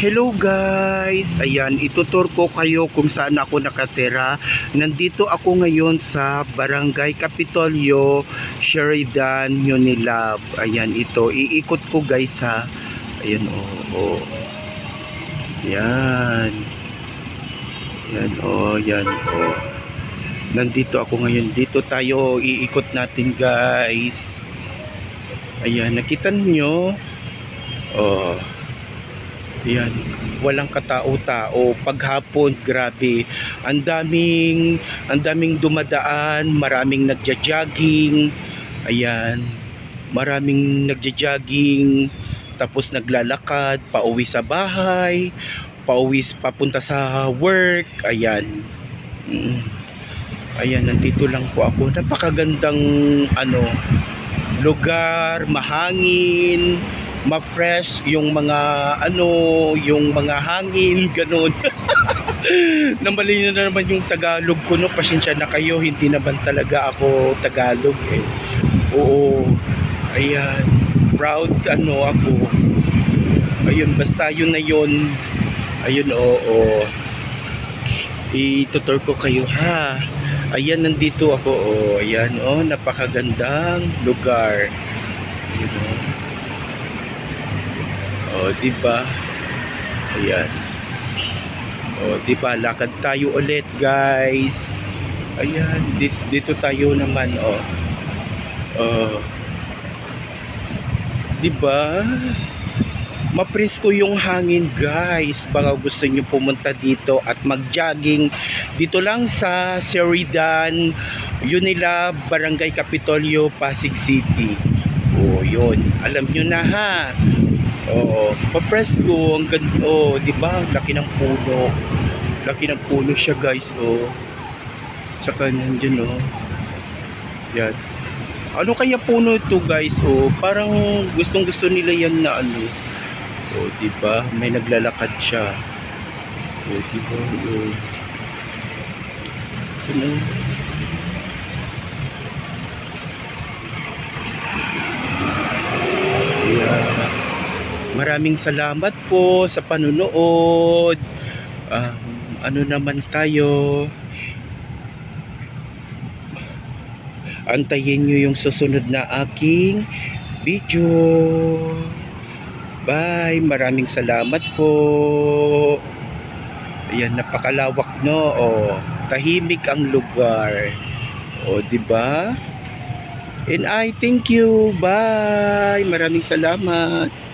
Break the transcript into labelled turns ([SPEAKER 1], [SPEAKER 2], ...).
[SPEAKER 1] Hello guys! Ayan, itutur ko kayo kung saan ako nakatira. Nandito ako ngayon sa Barangay Capitolio, Sheridan, Unilab. Ayan, ito. Iikot ko guys ha. Ayan, oo. Oh, Yan. Yan, oh, yan, oh. Nandito ako ngayon. Dito tayo iikot natin guys. Ayan, nakita niyo? Oh. Yan, walang katao-tao. Paghapon, grabe. Ang daming, ang daming dumadaan, maraming nagja-jogging. Ayan, maraming nagja-jogging, tapos naglalakad, pauwi sa bahay, pauwi papunta sa work. Ayan. Mm. Ayan, nandito lang po ako. Napakagandang ano lugar, mahangin, ma-fresh yung mga ano, yung mga hangin, ganun. Namali na naman yung Tagalog ko, no? Pasensya na kayo, hindi naman talaga ako Tagalog eh. Oo, ayan, proud ano ako. Ayun, basta yun na yun. Ayun, oo. Itutur ko kayo ha. Ayan, nandito ako. Oh, ayan, oh, napakagandang lugar. Ayun, oh. Oh, di ba? Ayan. Oh, di ba? Lakad tayo ulit, guys. Ayan, dito, dito tayo naman, oh. Oh. Di ba? Mapresko yung hangin, guys. Baka gusto niyo pumunta dito at mag-jogging dito lang sa Sheridan, Unilab, Barangay Capitolio, Pasig City. Oh, yun. Alam nyo na ha. Oo, papresko ang ganda, oh, 'di ba? Laki ng puno. Laki ng puno siya, guys, oh. Saka nandiyan, oh. Yan. Ano kaya puno ito, guys? Oh, parang gustong-gusto nila yan na ano. Oh, 'di ba? May naglalakad siya. Oh, 'di ba? Oh. Ano? Maraming salamat po sa panunood. Um, ano naman tayo? Antayin nyo yung susunod na aking video. Bye. Maraming salamat po. Ayan, napakalawak no. Oh, tahimik ang lugar. O, di ba? And I thank you. Bye. Maraming salamat.